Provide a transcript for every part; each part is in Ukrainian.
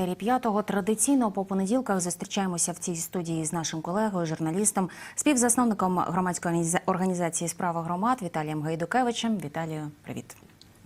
етері п'ятого. Традиційно по понеділках зустрічаємося в цій студії з нашим колегою, журналістом, співзасновником громадської організа- організації Справа громад Віталієм Гайдукевичем. Віталію, привіт.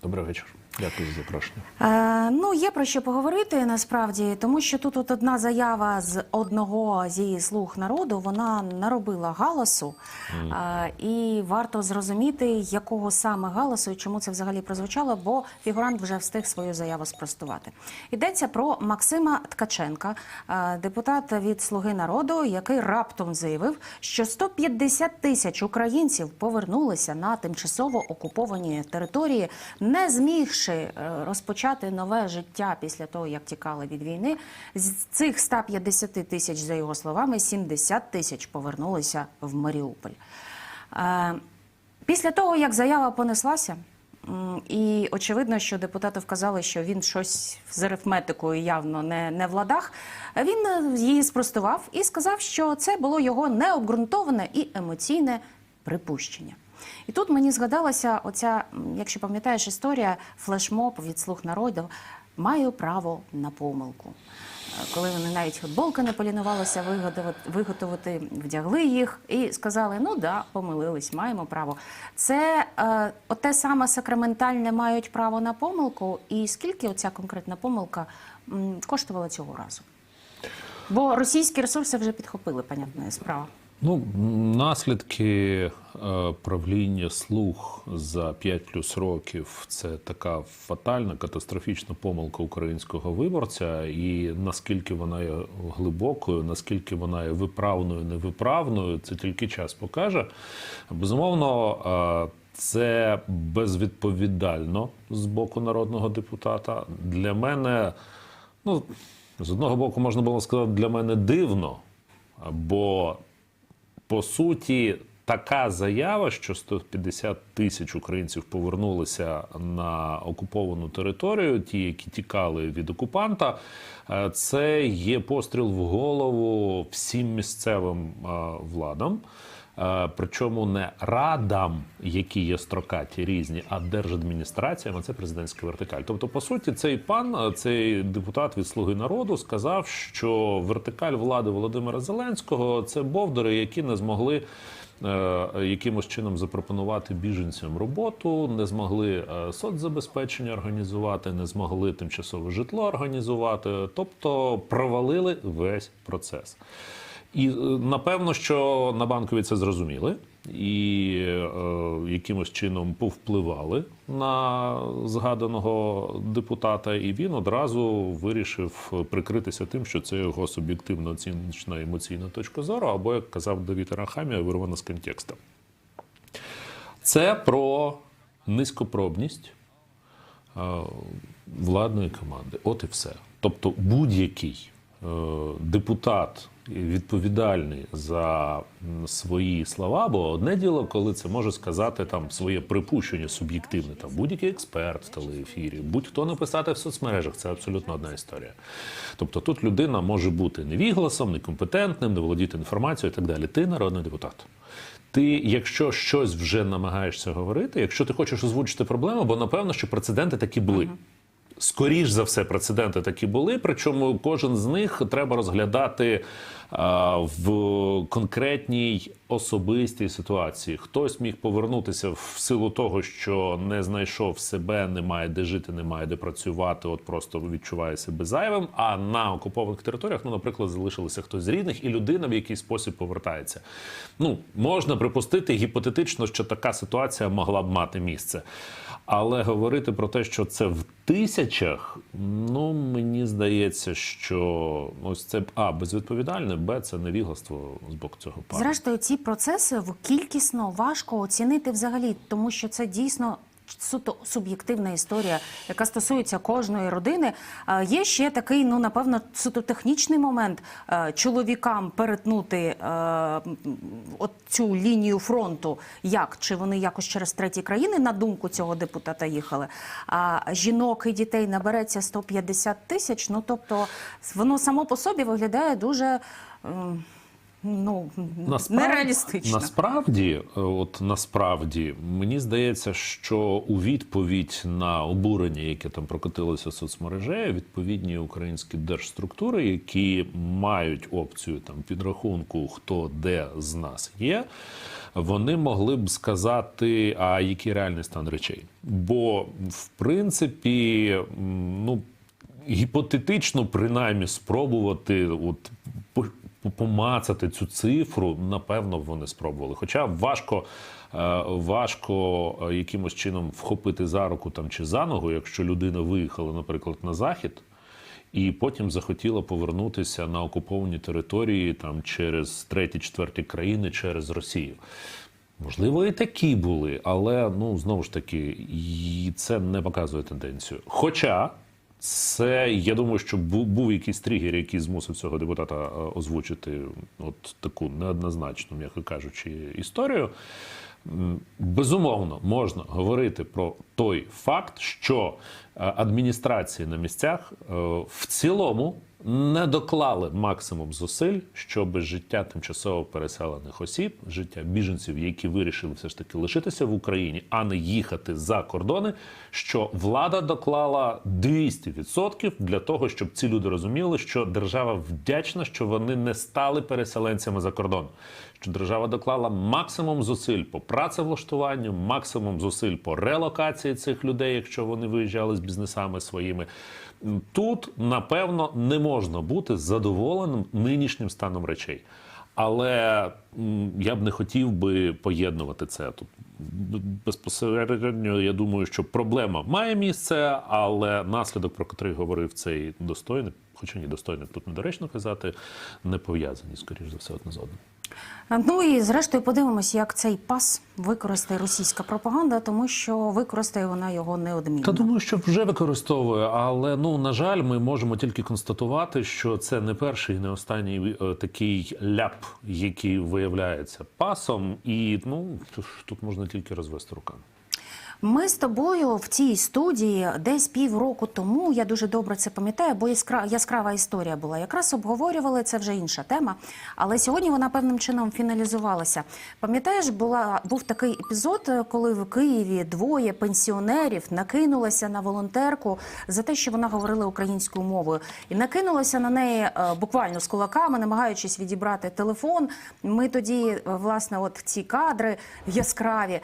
Добрий вечір. Дякую за запрошення. Е, ну, є про що поговорити насправді, тому що тут от одна заява з одного зі слуг народу вона наробила галасу, е, і варто зрозуміти, якого саме галасу і чому це взагалі прозвучало, бо фігурант вже встиг свою заяву спростувати. Йдеться про Максима Ткаченка, е, депутата від Слуги народу, який раптом заявив, що 150 тисяч українців повернулися на тимчасово окуповані території, не змігши е, розпочати нове життя після того, як тікали від війни. З цих 150 тисяч, за його словами, 70 тисяч повернулися в Маріуполь. Е, Після того, як заява понеслася, і очевидно, що депутати вказали, що він щось з арифметикою явно не, не в ладах, він е, її спростував і сказав, що це було його необґрунтоване і емоційне припущення. І тут мені згадалася оця, якщо пам'ятаєш, історія флешмоб від слуг народу маю право на помилку. Е, Коли вони навіть футболки не полінувалися виготовити, вдягли їх і сказали: ну да, помилились, маємо право. Це е, оте саме сакраментальне мають право на помилку. І скільки оця конкретна помилка коштувала цього разу? Бо російські ресурси вже підхопили, понятна справа. Ну, наслідки е, правління слуг за 5 плюс років це така фатальна, катастрофічна помилка українського виборця. І наскільки вона є глибокою, наскільки вона є виправною, невиправною, це тільки час покаже. Безумовно, е, це безвідповідально з боку народного депутата. Для мене, ну, з одного боку, можна було сказати, для мене дивно, бо по суті, така заява, що 150 тисяч українців повернулися на окуповану територію, ті, які тікали від окупанта, е, це є постріл в голову всім місцевим е, владам. Е, Причому не радам, які є строкаті різні, а держадміністраціям, а це президентська вертикаль. Тобто, по суті, цей пан, е, цей депутат від Слуги народу, сказав, що вертикаль влади Володимира Зеленського це бовдори, які не змогли. е, Якимось чином запропонувати біженцям роботу, не змогли соцзабезпечення організувати, не змогли тимчасове житло організувати, тобто провалили весь процес. І е, напевно, що на банкові це зрозуміли і е, якимось чином повпливали на згаданого депутата, і він одразу вирішив прикритися тим, що це його суб'єктивно оціночна емоційна точка зору, або як казав Давід Арахамія, вирвана з контексту. Це про низькопробність е, владної команди. От і все. Тобто будь-який депутат відповідальний за свої слова, бо одне діло, коли це може сказати там своє припущення суб'єктивне, там будь-який експерт в телеефірі, будь-хто написати в соцмережах, це абсолютно одна історія. Тобто тут людина може бути невігласом, некомпетентним, не володіти інформацією і так далі. Ти народний депутат. Ти, якщо щось вже намагаєшся говорити, якщо ти хочеш озвучити проблему, бо напевно, що прецеденти такі були. Скоріш за все, прецеденти такі були. Причому кожен з них треба розглядати в конкретній особистій ситуації. Хтось міг повернутися в силу того, що не знайшов себе, не має де жити, не має де працювати, от просто відчуває себе зайвим. А на окупованих територіях, ну, наприклад, залишилися хтось з рідних, і людина в якийсь спосіб повертається. Ну, можна припустити гіпотетично, що така ситуація могла б мати місце. Але говорити про те, що це в тисячах, ну мені здається, що ось це а безвідповідальне, б це невігластво з боку цього пару. Зрештою, ці процеси в- кількісно важко оцінити взагалі, тому що це дійсно. Суто суб'єктивна історія, яка стосується кожної родини. Є ще такий, ну напевно, суто технічний момент е, чоловікам перетнути е, от цю лінію фронту. Як чи вони якось через треті країни на думку цього депутата їхали? А жінок і дітей набереться 150 тисяч. Ну тобто, воно само по собі виглядає дуже. Ну Насправді, нереалістично. Насправді, е, от насправді, мені здається, що у відповідь на обурення, яке там прокотилося соцмережею, відповідні українські держструктури, які мають опцію там підрахунку, хто де з нас є, вони могли б сказати, а який реальний стан речей. Бо, в принципі, ну гіпотетично принаймні спробувати от помацати цю цифру, напевно, вони спробували. Хоча важко, е, важко е, якимось чином вхопити за руку там чи за ногу, якщо людина виїхала, наприклад, на захід. І потім захотіла повернутися на окуповані території там через треті, четверті країни через Росію. Можливо, і такі були, але ну знову ж таки, це не показує тенденцію. Хоча це я думаю, що був, якийсь тригер, який змусив цього депутата е, озвучити от таку неоднозначну, м'яко кажучи, історію. Безумовно, можна говорити про той факт, що е, адміністрації на місцях е, в цілому не доклали максимум зусиль, щоб життя тимчасово переселених осіб, життя біженців, які вирішили все ж таки лишитися в Україні, а не їхати за кордони. Що влада доклала 200% для того, щоб ці люди розуміли, що держава вдячна, що вони не стали переселенцями за кордон. Що держава доклала максимум зусиль по працевлаштуванню, максимум зусиль по релокації цих людей, якщо вони виїжджали з бізнесами своїми. Тут, напевно, не можна бути задоволеним нинішнім станом речей. Але я б не хотів би поєднувати це тут. Безпосередньо, я думаю, що проблема має місце, але наслідок, про котрий говорив цей достойник, хоча ні, достойник тут недоречно казати, не пов'язані, скоріш за все, одне з одним. Ну і зрештою подивимося, як цей пас використає російська пропаганда, тому що використає вона його неодмінно. Та думаю, що вже використовує, але ну на жаль, ми можемо тільки констатувати, що це не перший і не останній е, такий ляп, який виявляється пасом, і ну тут можна тільки розвести руками. Ми з тобою в цій студії десь півроку тому, я дуже добре це пам'ятаю, бо яскра- яскрава історія була. Якраз обговорювали це вже інша тема, але сьогодні вона певним чином фіналізувалася. Пам'ятаєш, була був такий епізод, е, коли в Києві двоє пенсіонерів накинулися на волонтерку за те, що вона говорила українською мовою, і накинулися на неї е, буквально з кулаками, намагаючись відібрати телефон. Ми тоді, е, власне, от ці кадри яскраві.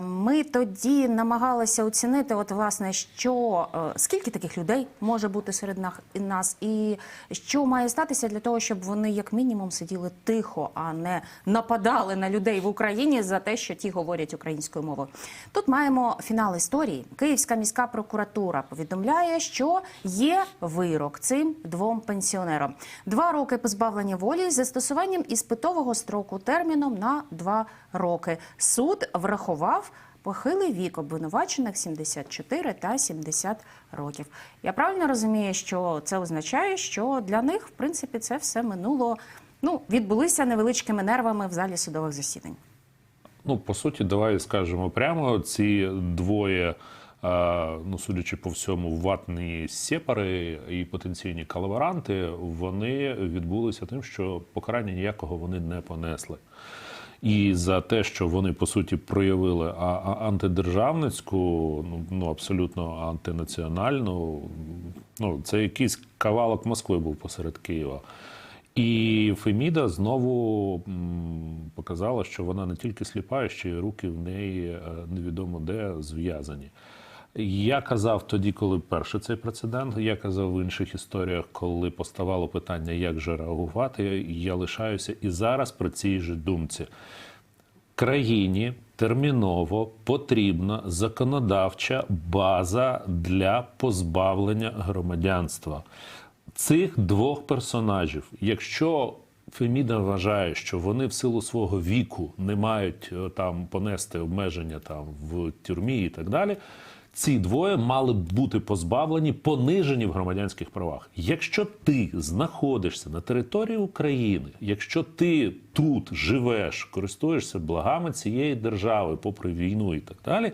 Ми тоді намагалися оцінити, от власне, що е, скільки таких людей може бути серед нас, і що має статися для того, щоб вони як мінімум сиділи тихо, а не нападали на людей в Україні за те, що ті говорять українською мовою. Тут маємо фінал історії. Київська міська прокуратура повідомляє, що є вирок цим двом пенсіонерам: два роки позбавлення волі з застосуванням іспитового строку терміном на два роки. Суд врахував. Похилий вік обвинувачених 74 та 70 років. Я правильно розумію, що це означає, що для них, в принципі, це все минуло. Ну, відбулися невеличкими нервами в залі судових засідань. Ну, по суті, давай скажемо прямо: ці двоє, е, ну судячи по всьому, ватні сепари і потенційні колаборанти, вони відбулися тим, що покарання ніякого вони не понесли. І за те, що вони по суті проявили антидержавницьку, ну, ну абсолютно антинаціональну, ну це якийсь кавалок Москви був посеред Києва. І Феміда знову показала, що вона не тільки сліпа, ще й руки в неї е, невідомо де зв'язані. Я казав тоді, коли перший цей прецедент, я казав в інших історіях, коли поставало питання, як же реагувати. Я лишаюся і зараз при цій же думці. Країні терміново потрібна законодавча база для позбавлення громадянства цих двох персонажів. Якщо Феміда вважає, що вони в силу свого віку не мають е, там понести обмеження там в тюрмі і так далі. Ці двоє мали б бути позбавлені, понижені в громадянських правах. Якщо ти знаходишся на території України, якщо ти тут живеш, користуєшся благами цієї держави, попри війну і так далі.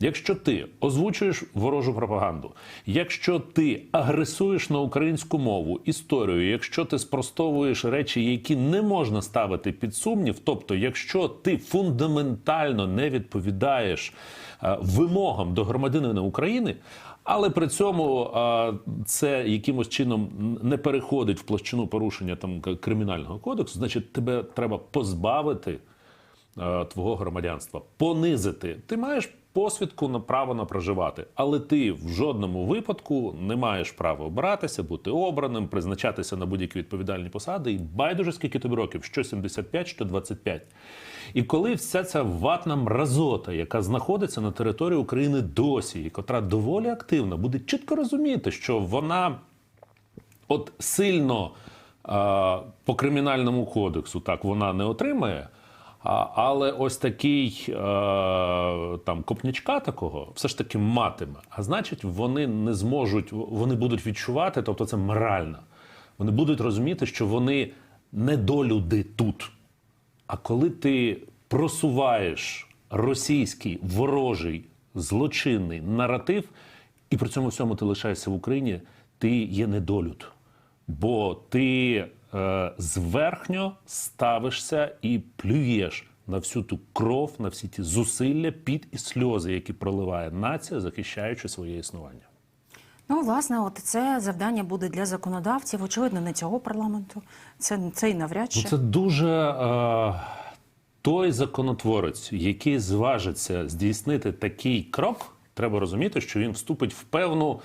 Якщо ти озвучуєш ворожу пропаганду, якщо ти агресуєш на українську мову, історію, якщо ти спростовуєш речі, які не можна ставити під сумнів, тобто, якщо ти фундаментально не відповідаєш вимогам до громадянина України, але при цьому е, це якимось чином не переходить в площину порушення там кримінального кодексу, значить тебе треба позбавити е, твого громадянства, понизити. Ти маєш посвідку на право на проживати, але ти в жодному випадку не маєш права обиратися, бути обраним, призначатися на будь-які відповідальні посади. І байдуже скільки тобі років, що 75, що 25. І коли вся ця ватна мразота, яка знаходиться на території України досі, і котра доволі активна, буде чітко розуміти, що вона от сильно по кримінальному кодексу так вона не отримає. Але ось такий е, там копнячка такого все ж таки матиме. А значить, вони не зможуть, вони будуть відчувати, тобто це морально. Вони будуть розуміти, що вони недолюди тут. А коли ти просуваєш російський ворожий злочинний наратив, і при цьому всьому ти лишаєшся в Україні, ти є недолюд. Бо ти е, зверхньо ставишся і плюєш на всю ту кров, на всі ті зусилля, під і сльози, які проливає нація, захищаючи своє існування. Ну, власне, от це завдання буде для законодавців, очевидно, не цього парламенту. Це, це і навряд чи. Ну, це дуже е, той законотворець, який зважиться здійснити такий крок, треба розуміти, що він вступить в певну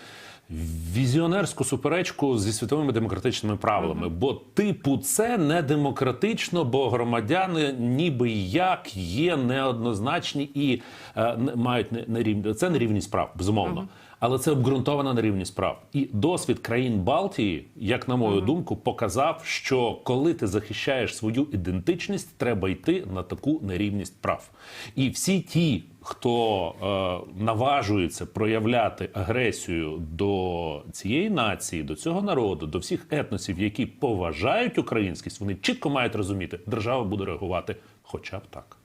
візіонерську суперечку зі світовими демократичними правилами. Бо, типу, це не демократично, бо громадяни ніби як є неоднозначні і е, мають не- нерівні. Це нерівність прав, безумовно. Але це обґрунтована нерівність прав. І досвід країн Балтії, як на мою думку, показав, що коли ти захищаєш свою ідентичність, треба йти на таку нерівність прав. І всі ті, хто е, наважується проявляти агресію до цієї нації, до цього народу, до всіх етносів, які поважають українськість, вони чітко мають розуміти, держава буде реагувати, хоча б так.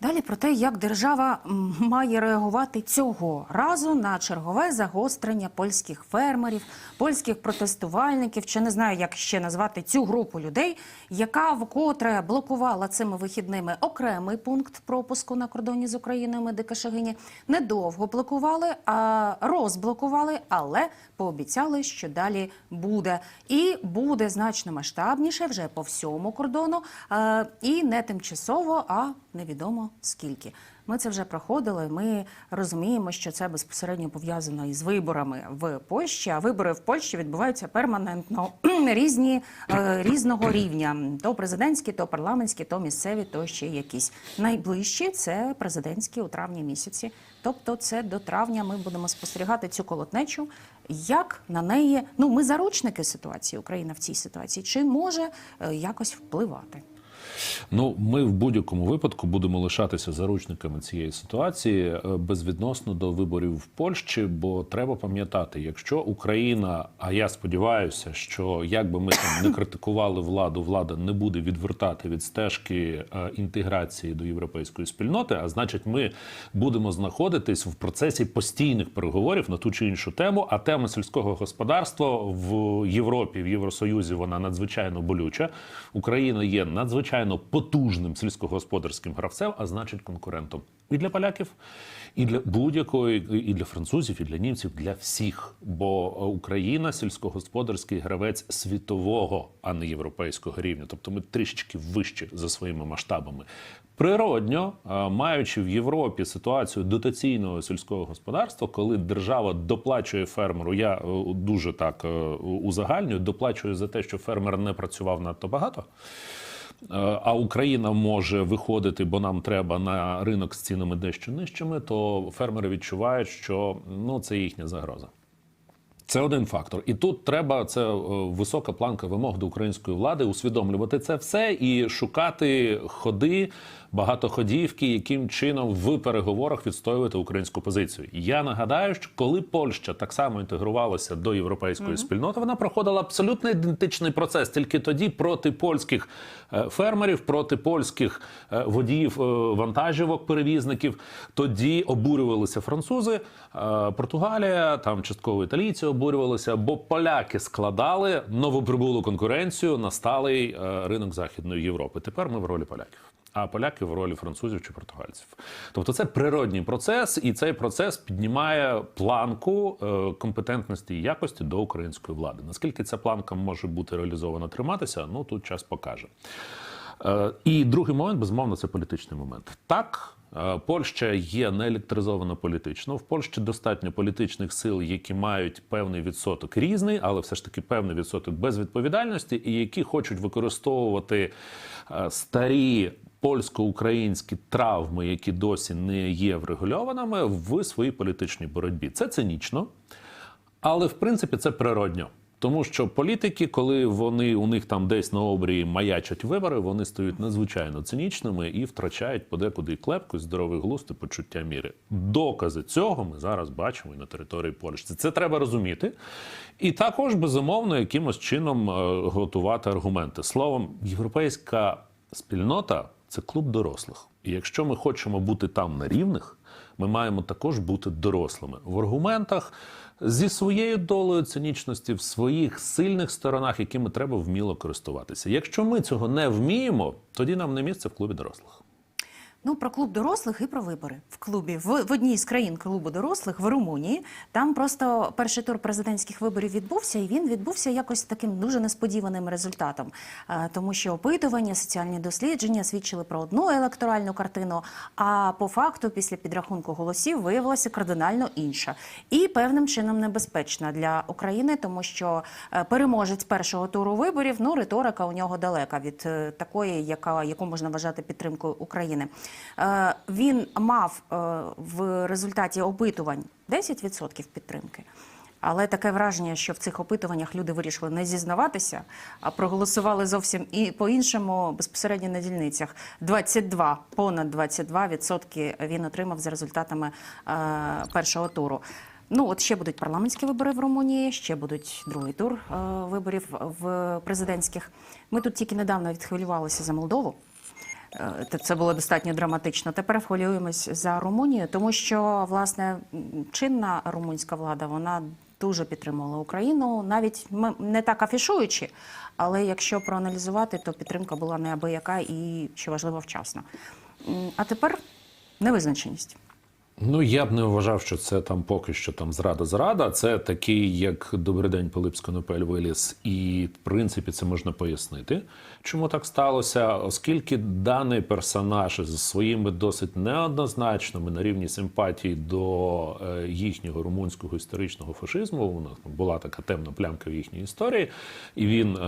Далі про те, як держава має реагувати цього разу на чергове загострення польських фермерів, польських протестувальників, чи не знаю, як ще назвати цю групу людей, яка вкотре блокувала цими вихідними окремий пункт пропуску на кордоні з Україною Медика Шагині. Недовго блокували, а розблокували, але пообіцяли, що далі буде. І буде значно масштабніше вже по всьому кордону, е, і не тимчасово, а невідомо скільки. Ми це вже проходили. Ми розуміємо, що це безпосередньо пов'язано із виборами в Польщі. А вибори в Польщі відбуваються перманентно різні е, різного рівня: то президентські, то парламентські, то місцеві, то ще якісь. Найближчі це президентські у травні місяці. Тобто, це до травня ми будемо спостерігати цю колотнечу. Як на неї, ну ми заручники ситуації, Україна в цій ситуації, чи може е, якось впливати? Ну, ми в будь-якому випадку будемо лишатися заручниками цієї ситуації е, безвідносно до виборів в Польщі, бо треба пам'ятати, якщо Україна, а я сподіваюся, що як би ми там не критикували владу, влада не буде відвертати від стежки е, інтеграції до європейської спільноти, а значить, ми будемо знаходитись в процесі постійних переговорів на ту чи іншу тему. А тема сільського господарства в Європі, в Євросоюзі, вона надзвичайно болюча. Україна є надзвичайно потужним сільськогосподарським гравцем, а значить конкурентом і для поляків, і для будь-якої, і для французів, і для німців, для всіх. Бо Україна сільськогосподарський гравець світового, а не європейського рівня. Тобто ми трішечки вище за своїми масштабами. Природньо, е, маючи в Європі ситуацію дотаційного сільського господарства, коли держава доплачує фермеру, я е, дуже так е, узагальнюю, доплачує за те, що фермер не працював надто багато. Е, А Україна може виходити, бо нам треба на ринок з цінами дещо нижчими, то фермери відчувають, що ну це їхня загроза. Це один фактор, і тут треба це е, висока планка вимог до української влади усвідомлювати це все і шукати ходи, багатоходівки, яким чином в переговорах відстоювати українську позицію. Я нагадаю, що коли Польща так само інтегрувалася до європейської спільноти, вона проходила абсолютно ідентичний процес, тільки тоді проти польських е, фермерів, проти польських е, водіїв е, вантажівок, перевізників. Тоді обурювалися французи, Португалія, там частково італійці обурювалися, бо поляки складали новоприбулу конкуренцію на сталий ринок Західної Європи. Тепер ми в ролі поляків. А поляки в ролі французів чи португальців. Тобто це природній процес, і цей процес піднімає планку е, компетентності і якості до української влади. Наскільки ця планка може бути реалізована триматися, ну тут час покаже. Е, І другий момент, безумовно, це політичний момент. Так, е, Польща є не електризована політично. В Польщі достатньо політичних сил, які мають певний відсоток різний, але все ж таки певний відсоток безвідповідальності, і які хочуть використовувати старі. Польсько-українські травми, які досі не є врегульованими в своїй політичній боротьбі. Це цинічно, але в принципі це природньо. Тому що політики, коли вони у них там десь на обрії маячать вибори, вони стають надзвичайно цинічними і втрачають подекуди і клепку, і здоровий глузд і почуття міри. Докази цього ми зараз бачимо і на території Польщі. Це треба розуміти. І також безумовно якимось чином е, готувати аргументи. Словом, європейська спільнота це клуб дорослих. І якщо ми хочемо бути там на рівних, ми маємо також бути дорослими в аргументах зі своєю долею цинічності в своїх сильних сторонах, якими треба вміло користуватися. Якщо ми цього не вміємо, тоді нам не місце в клубі дорослих. Ну, про клуб дорослих і про вибори в клубі в, в одній з країн клубу дорослих в Румунії. Там просто перший тур президентських виборів відбувся, і він відбувся якось таким дуже несподіваним результатом, Е, тому що опитування, соціальні дослідження свідчили про одну електоральну картину. А по факту, після підрахунку голосів, виявилася кардинально інша і певним чином небезпечна для України, тому що е, переможець першого туру виборів, ну риторика у нього далека від е, такої, яка яку можна вважати підтримкою України. Е, Він мав е, в результаті опитувань 10% підтримки. Але таке враження, що в цих опитуваннях люди вирішили не зізнаватися, а проголосували зовсім і по-іншому безпосередньо на дільницях. 22, понад 22% він отримав за результатами е, першого туру. Ну, от ще будуть парламентські вибори в Румунії, ще будуть другий тур е, виборів в президентських. Ми тут тільки недавно відхвилювалися за Молдову. Е, Це було достатньо драматично. Тепер хвилюємось за Румунію, тому що власне чинна румунська влада вона дуже підтримувала Україну, навіть не так афішуючи. Але якщо проаналізувати, то підтримка була неабияка і що важливо вчасно. А тепер невизначеність. Ну, я б не вважав, що це там поки що там зрада-зрада. Це такий, як Добрий день, Пилип Сконопель виліз, і в принципі це можна пояснити, чому так сталося, оскільки даний персонаж зі своїми досить неоднозначними на рівні симпатії до е, їхнього румунського історичного фашизму. У нас була така темна плямка в їхній історії, і він е,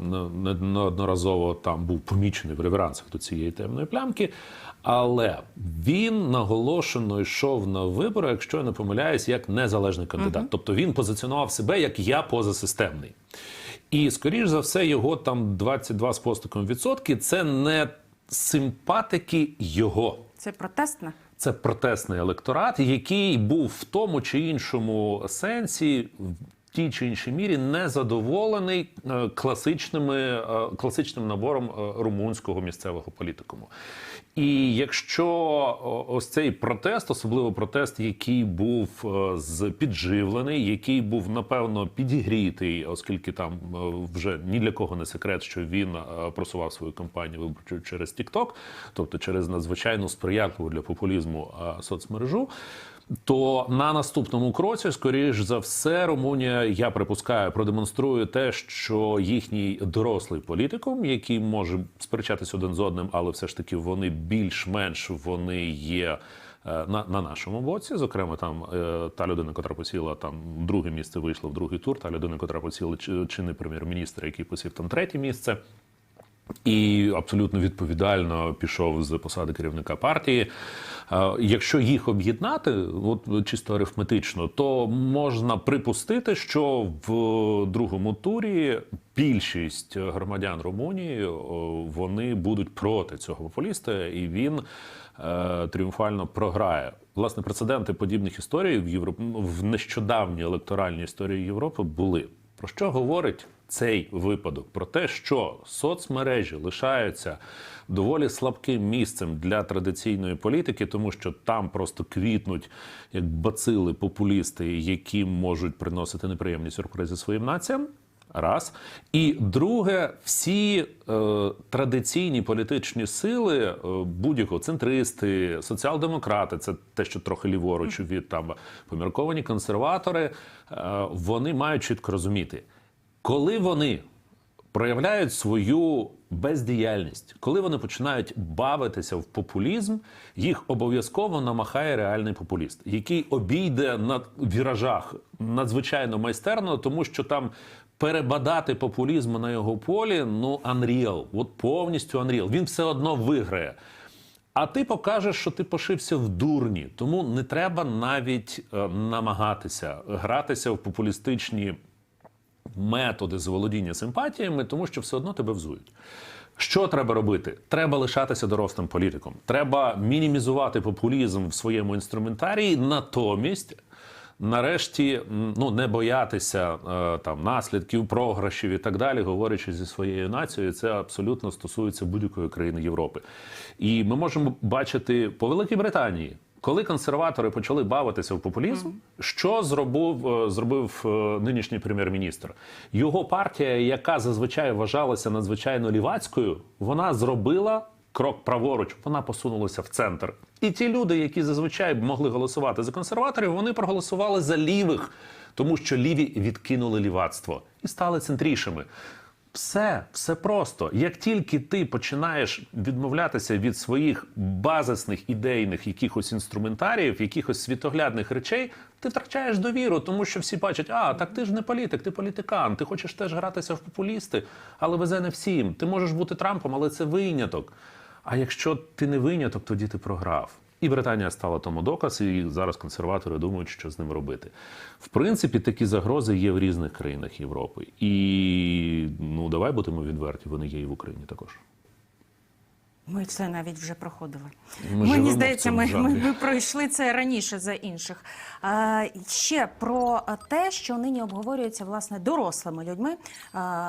не- не- неодноразово там був помічений в реверансах до цієї темної плямки. Але він наголошено йшов на вибори, якщо я не помиляюсь, як незалежний кандидат. Тобто він позиціонував себе як я позасистемний. І, скоріш за все, його там 22 з постуком відсотки це не симпатики його. Це протестне. Це протестний електорат, який був в тому чи іншому сенсі. Тій чи іншій мірі не задоволений е, класичними, е, класичним набором е, румунського місцевого політикуму. І якщо ось цей протест, особливо протест, який був з підживлений, який був напевно підігрітий, оскільки там вже ні для кого не секрет, що він просував свою кампанію виборчу через TikTok, тобто через надзвичайно сприятливу для популізму соцмережу. То на наступному кроці, скоріш за все, Румунія, я припускаю, продемонструє те, що їхній дорослий політикум, який може сперечатися один з одним, але все ж таки вони більш-менш вони є. е, На, на нашому боці, зокрема, там е, та людина, котра посіла там друге місце, вийшла в другий тур. Та людина, котра посіла чи- чинний прем'єр-міністр, який посів там третє місце. І абсолютно відповідально пішов з посади керівника партії. Е, Якщо їх об'єднати, от чисто арифметично, то можна припустити, що в другому турі більшість громадян Румунії вони будуть проти цього популіста, і він е, тріумфально програє. Власне, прецеденти подібних історій в Європ... в нещодавній електоральній історії Європи були. Про що говорить цей випадок? Про те, що соцмережі лишаються доволі слабким місцем для традиційної політики, тому що там просто квітнуть як бацили популісти, які можуть приносити неприємні сюрпризи своїм націям. Раз. І друге, всі е, традиційні політичні сили, е, будь-якого центристи, соціал-демократи, це те, що трохи ліворуч від там помірковані консерватори, е, вони мають чітко розуміти, коли вони проявляють свою бездіяльність, коли вони починають бавитися в популізм, їх обов'язково намахає реальний популіст, який обійде на віражах надзвичайно майстерно, тому що там перебадати популізму на його полі ну unreal, от повністю unreal. Він все одно виграє. А ти покажеш, що ти пошився в дурні, тому не треба навіть е, намагатися гратися в популістичні методи заволодіння симпатіями, тому що все одно тебе взують. Що треба робити? Треба лишатися дорослим політиком. Треба мінімізувати популізм в своєму інструментарії, натомість. Нарешті ну не боятися е, там наслідків, програшів і так далі, говорячи зі своєю нацією, це абсолютно стосується будь-якої країни Європи. І ми можемо бачити по Великій Британії, коли консерватори почали бавитися в популізм, що зробив, е, зробив е, нинішній прем'єр-міністр? Його партія, яка зазвичай вважалася надзвичайно лівацькою, вона зробила крок праворуч, вона посунулася в центр. І ті люди, які зазвичай могли голосувати за консерваторів, вони проголосували за лівих, тому що ліві відкинули лівацтво і стали центрішими. Все, все просто. Як тільки ти починаєш відмовлятися від своїх базисних ідейних якихось інструментаріїв, якихось світоглядних речей, ти втрачаєш довіру, тому що всі бачать, а так ти ж не політик, ти політикан, ти хочеш теж гратися в популісти, але везе не всім. Ти можеш бути Трампом, але це виняток. А якщо ти не виняток, тоді ти програв. І Британія стала тому доказ, і зараз консерватори думають, що з ним робити. В принципі, такі загрози є в різних країнах Європи. І ну давай будемо відверті, вони є і в Україні також. Ми це навіть вже проходили. Ми Мені здається, ми, ми, ми пройшли це раніше за інших. Е, ще про те, що нині обговорюється власне дорослими людьми е,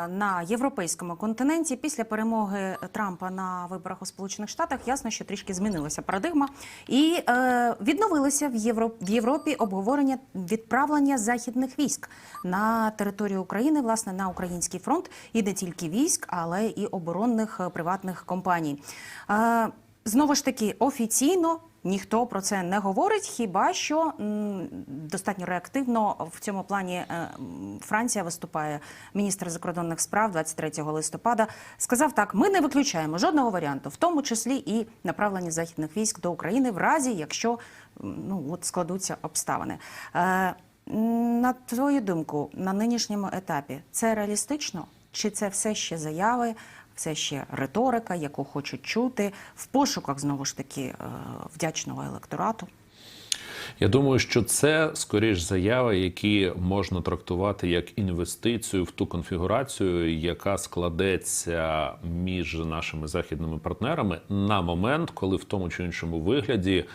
на європейському континенті після перемоги Трампа на виборах у Сполучених Штатах. Ясно, що трішки змінилася парадигма, і е, відновилося в, Євро, в Європі обговорення відправлення західних військ на територію України, власне, на український фронт, і не тільки військ, але і оборонних е, приватних компаній. Знову ж таки, офіційно ніхто про це не говорить, хіба що достатньо реактивно в цьому плані е, Франція виступає. Міністр закордонних справ 23 листопада сказав так: ми не виключаємо жодного варіанту, в тому числі і направлення західних військ до України, в разі якщо ну от складуться обставини. Е, На твою думку, на нинішньому етапі це реалістично? Чи це все ще заяви? Це ще риторика, яку хочуть чути в пошуках знову ж таки е, вдячного електорату. Я думаю, що це скоріш заяви, які можна трактувати як інвестицію в ту конфігурацію, яка складеться між нашими західними партнерами на момент, коли в тому чи іншому вигляді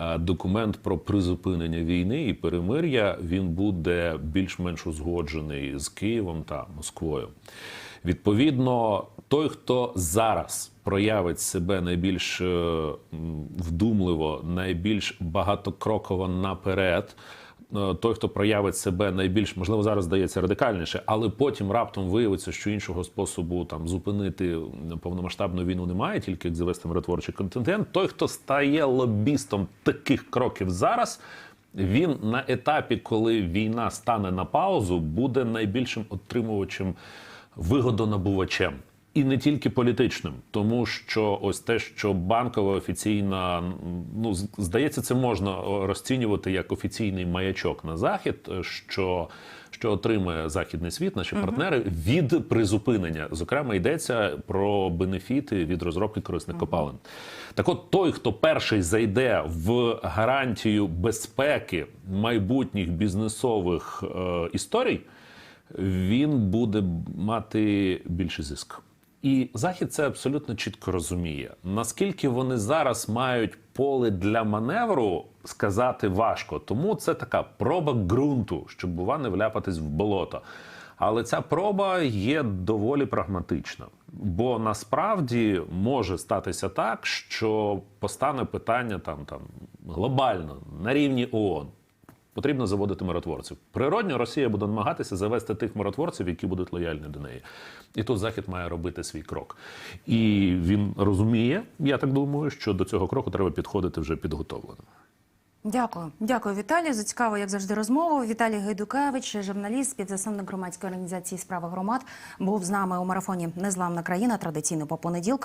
е, документ про призупинення війни і перемир'я він буде більш-менш узгоджений з Києвом та Москвою. Відповідно, той, хто зараз проявить себе найбільш е, вдумливо, найбільш багатокроково наперед. е, Той, хто проявить себе найбільш, можливо, зараз здається радикальніше, але потім раптом виявиться, що іншого способу там зупинити повномасштабну війну немає, тільки як завести миротворчий контингент. Той, хто стає лобістом таких кроків зараз, він на етапі, коли війна стане на паузу, буде найбільшим отримувачем вигодонабувачем. І не тільки політичним, тому що ось те, що банкова офіційна, ну здається, це можна розцінювати як офіційний маячок на захід, що, що отримує західний світ, наші партнери від призупинення. Зокрема, йдеться про бенефіти від розробки корисних копалин. Так, от той, хто перший зайде в гарантію безпеки майбутніх бізнесових е, історій він буде мати більший зиск. І Захід це абсолютно чітко розуміє. Наскільки вони зараз мають поле для маневру, сказати важко. Тому це така проба ґрунту, щоб бува не вляпатись в болото. Але ця проба є доволі прагматична, бо насправді може статися так, що постане питання там, там глобально на рівні ООН. Потрібно заводити миротворців. Природньо Росія буде намагатися завести тих миротворців, які будуть лояльні до неї. І тут Захід має робити свій крок. І він розуміє, я так думаю, що до цього кроку треба підходити вже підготовленим. Дякую, дякую, Віталій. За цікаву, як завжди, розмову. Віталій Гайдукевич, журналіст, співзасновник громадської організації справи громад, був з нами у марафоні Незламна країна традиційно по понеділках.